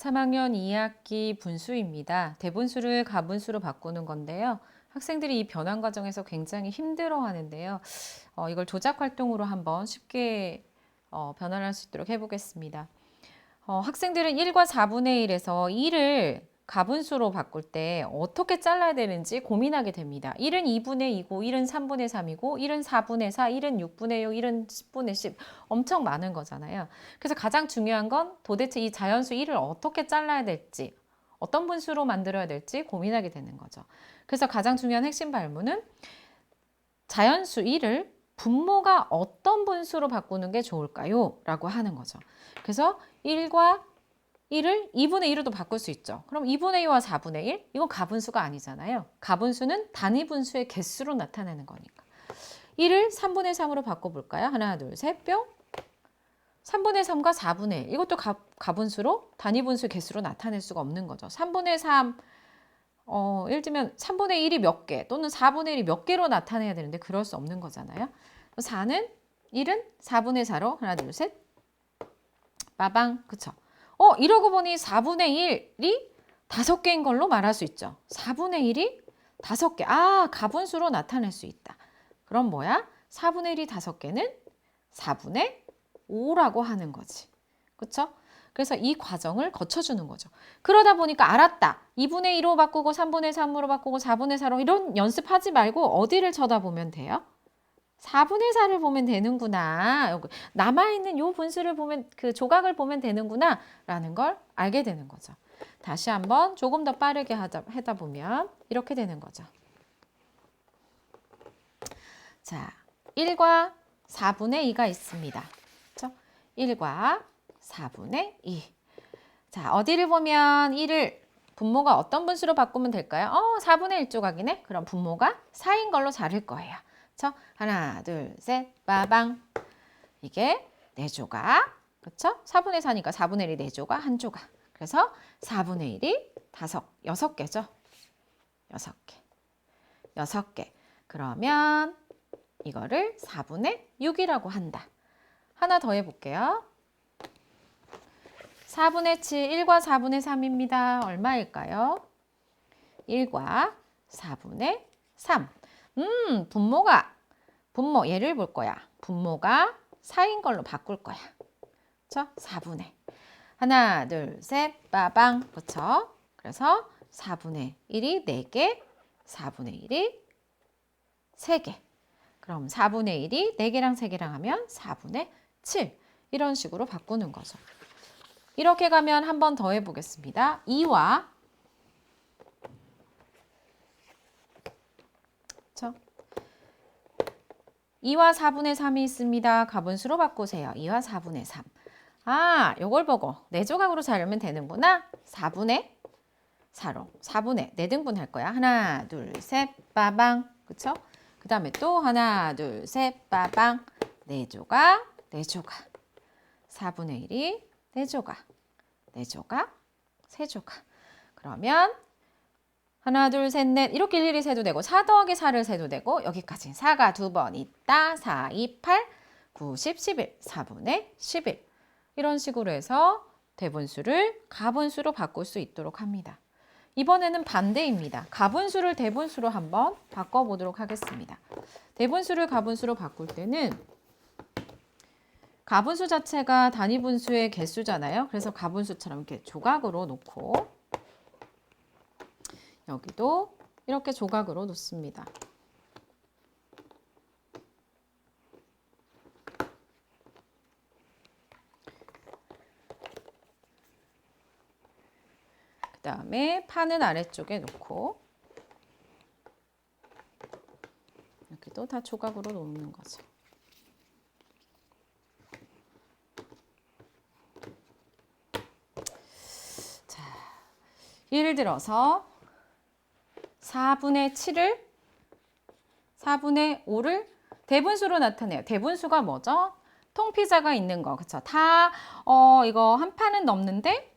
3학년 2학기 분수입니다. 대분수를 가분수로 바꾸는 건데요. 학생들이 이 변환 과정에서 굉장히 힘들어 하는데요. 어, 이걸 조작 활동으로 한번 쉽게 어, 변환할 수 있도록 해보겠습니다. 어, 학생들은 1과 4분의 1에서 1을 가분수로 바꿀 때 어떻게 잘라야 되는지 고민하게 됩니다. 1은 2분의 2고, 1은 3분의 3이고, 1은 4분의 4, 1은 6분의 6, 1은 10분의 10. 엄청 많은 거잖아요. 그래서 가장 중요한 건 도대체 이 자연수 1을 어떻게 잘라야 될지, 어떤 분수로 만들어야 될지 고민하게 되는 거죠. 그래서 가장 중요한 핵심 발문은 자연수 1을 분모가 어떤 분수로 바꾸는 게 좋을까요? 라고 하는 거죠. 그래서 1과 1을 2분의 1로도 바꿀 수 있죠. 그럼 2분의 2와 4분의 1? 이건 가분수가 아니잖아요. 가분수는 단위 분수의 개수로 나타내는 거니까. 1을 3분의 3으로 바꿔볼까요? 하나, 둘, 셋, 뿅. 3분의 3과 4분의 1. 이것도 가, 가분수로 단위 분수의 개수로 나타낼 수가 없는 거죠. 3분의 3, 어, 예를 들면 3분의 1이 몇 개 또는 4분의 1이 몇 개로 나타내야 되는데 그럴 수 없는 거잖아요. 4는 1은 4분의 4로 하나, 둘, 셋. 빠방. 그쵸? 어, 이러고 보니 4분의 1이 다섯 개인 걸로 말할 수 있죠. 4분의 1이 다섯 개. 아, 가분수로 나타낼 수 있다. 그럼 뭐야? 4분의 1이 다섯 개는 4분의 5라고 하는 거지. 그쵸? 그래서 이 과정을 거쳐주는 거죠. 그러다 보니까 알았다. 2분의 2로 바꾸고 3분의 3으로 바꾸고 4분의 4로 이런 연습하지 말고 어디를 쳐다보면 돼요? 4분의 4를 보면 되는구나. 남아있는 요 분수를 보면, 그 조각을 보면 되는구나. 라는 걸 알게 되는 거죠. 다시 한번 조금 더 빠르게 하다, 하다 보면 이렇게 되는 거죠. 자, 1과 4분의 2가 있습니다. 그렇죠? 1과 4분의 2. 자, 어디를 보면 1을 분모가 어떤 분수로 바꾸면 될까요? 어, 4분의 1 조각이네. 그럼 분모가 4인 걸로 자를 거예요. 그쵸? 하나, 둘, 셋, 빠방. 이게 네 조각. 그쵸? 4분의 4니까 4분의 1이 네 조각, 한 조각. 그래서 4분의 1이 다섯, 여섯 개죠. 여섯 개. 여섯 개. 그러면 이거를 4분의 6이라고 한다. 하나 더 해볼게요. 4분의 7, 1과 4분의 3입니다. 얼마일까요? 1과 4분의 3. 음, 분모가, 분모, 얘를 볼 거야. 분모가 4인 걸로 바꿀 거야. 그쵸? 4분의. 하나, 둘, 셋, 빠방. 그쵸? 그래서 4분의 1이 4개, 4분의 1이 3개. 그럼 4분의 1이 4개랑 3개랑 하면 4분의 7. 이런 식으로 바꾸는 거죠. 이렇게 가면 한 번 더 해보겠습니다. 2와 그렇죠? 2와 4분의 3이 있습니다. 가분수로 바꾸세요. 2와 4분의 3. 아, 요걸 보고 4조각으로 자르면 되는구나. 4분의 4로 4분의 4등분 할 거야. 하나, 둘, 셋, 빠방. 그쵸? 그 다음에 또 하나, 둘, 셋, 빠방. 4조각, 4조각. 4분의 1이 4조각, 4조각, 3조각. 그러면 하나, 둘, 셋, 넷 이렇게 일일이 세도 되고 4 더하기 4를 세도 되고 여기까지 4가 두 번 있다. 4, 2, 8, 9, 10, 11, 4분의 11 이런 식으로 해서 대분수를 가분수로 바꿀 수 있도록 합니다. 이번에는 반대입니다. 가분수를 대분수로 한번 바꿔보도록 하겠습니다. 대분수를 가분수로 바꿀 때는 가분수 자체가 단위 분수의 개수잖아요. 그래서 가분수처럼 이렇게 조각으로 놓고 여기도 이렇게 조각으로 놓습니다. 그 다음에 판은 아래쪽에 놓고 여기도 다 조각으로 놓는 거죠. 자, 예를 들어서 4분의 7을 4분의 5를 대분수로 나타내요. 대분수가 뭐죠? 통피자가 있는 거. 그쵸? 다, 어, 이거 한 판은 넘는데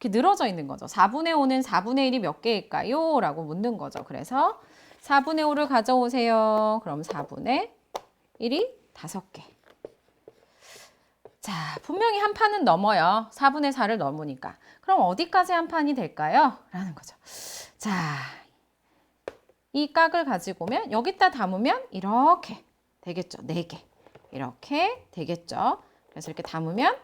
이렇게 늘어져 있는 거죠. 4분의 5는 4분의 1이 몇 개일까요? 라고 묻는 거죠. 그래서 4분의 5를 가져오세요. 그럼 4분의 1이 5개. 자, 분명히 한 판은 넘어요. 4분의 4를 넘으니까. 그럼 어디까지 한 판이 될까요? 라는 거죠. 자, 이 깍을 가지고 오면 여기다 담으면 이렇게 되겠죠. 4개. 이렇게 되겠죠. 그래서 이렇게 담으면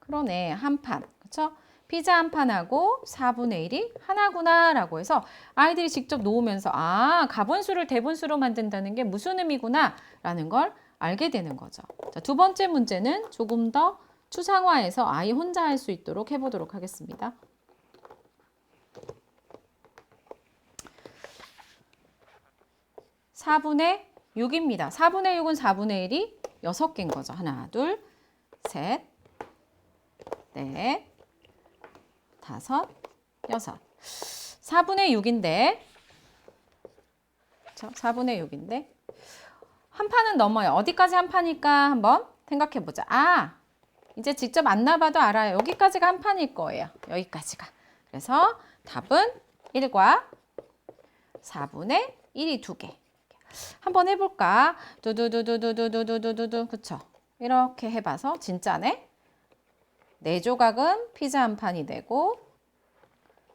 그러네. 한 판. 그렇죠? 피자 한 판하고 4분의 1이 하나구나 라고 해서 아이들이 직접 놓으면서 아, 가분수를 대분수로 만든다는 게 무슨 의미구나 라는 걸 알게 되는 거죠. 자, 두 번째 문제는 조금 더 추상화해서 아이 혼자 할 수 있도록 해보도록 하겠습니다. 사분의 6입니다. 4분의 6은 4분의 1이 6개인 거죠. 하나, 둘, 셋, 넷, 다섯, 여섯. 4분의 6인데, 그쵸? 4분의 6인데, 한 판은 넘어요. 어디까지 한 판일까 한번 생각해 보자. 아, 이제 직접 안 나봐도 알아요. 여기까지가 한 판일 거예요. 여기까지가. 그래서 답은 1과 4분의 1이 두 개. 한번 해볼까? 두두두두두두두두두두 그쵸? 이렇게 해봐서 진짜네. 네 조각은 피자 한 판이 되고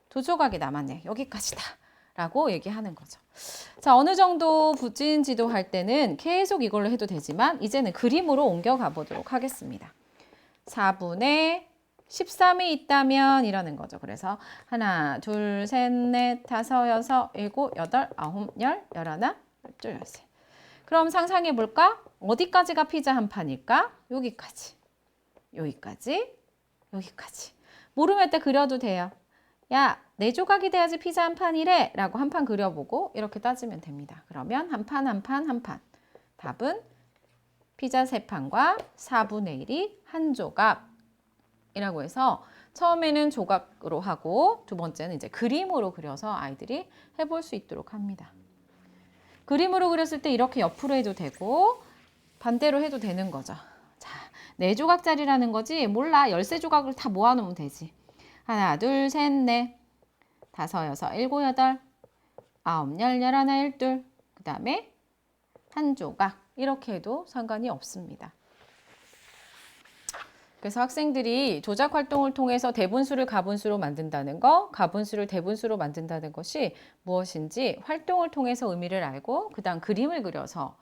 두 조각이 남았네. 여기까지다. 라고 얘기하는 거죠. 자, 어느 정도 부진 지도 할 때는 계속 이걸로 해도 되지만 이제는 그림으로 옮겨가 보도록 하겠습니다. 4분의 13이 있다면 이라는 거죠. 그래서 하나, 둘, 셋, 넷, 다섯, 여섯, 일곱, 여덟, 아홉, 열, 열하나, 열둘, 열셋. 그럼 상상해 볼까? 어디까지가 피자 한 판일까? 여기까지. 여기까지. 여기까지. 모르면 때 그려도 돼요. 야, 네 조각이 돼야지 피자 한 판이래. 라고 한 판 그려보고 이렇게 따지면 됩니다. 그러면 한 판, 한 판, 한 판. 답은 피자 세 판과 4분의 1이 한 조각이라고 해서 처음에는 조각으로 하고 두 번째는 이제 그림으로 그려서 아이들이 해볼 수 있도록 합니다. 그림으로 그렸을 때 이렇게 옆으로 해도 되고 반대로 해도 되는 거죠. 자, 네 조각짜리라는 거지 몰라 열세 조각을 다 모아놓으면 되지. 하나, 둘, 셋, 넷, 다섯, 여섯, 일곱, 여덟, 아홉, 열, 열하나, 열둘. 그 다음에 한 조각 이렇게 해도 상관이 없습니다. 그래서 학생들이 조작 활동을 통해서 대분수를 가분수로 만든다는 거, 가분수를 대분수로 만든다는 것이 무엇인지 활동을 통해서 의미를 알고 그다음 그림을 그려서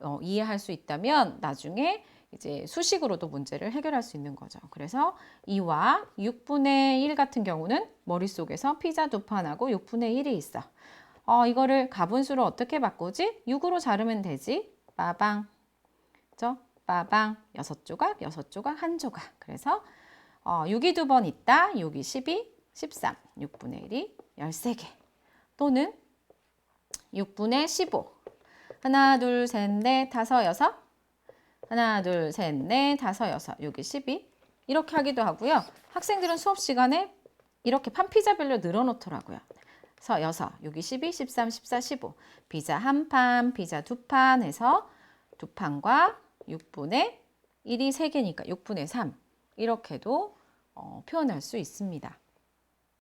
어, 이해할 수 있다면 나중에 이제 수식으로도 문제를 해결할 수 있는 거죠. 그래서 2와 6분의 1 같은 경우는 머릿속에서 피자 두 판하고 6분의 1이 있어. 어, 이거를 가분수로 어떻게 바꾸지? 6으로 자르면 되지. 빠방. 그죠? 빠방. 여섯 조각, 여섯 조각, 한 조각. 그래서 어, 6이 두 번 있다. 6이 12, 13. 6분의 1이 13개. 또는 6분의 15. 하나, 둘, 셋, 넷, 다섯, 여섯. 하나, 둘, 셋, 넷, 다섯, 여섯. 여기 12. 이렇게 하기도 하고요. 학생들은 수업 시간에 이렇게 판 피자별로 늘어놓더라고요. 그래서 여섯, 여기 12, 13, 14, 15. 피자 한 판, 피자 두 판 해서 두 판과 6분의 1이 3개니까 6분의 3. 이렇게도 어, 표현할 수 있습니다.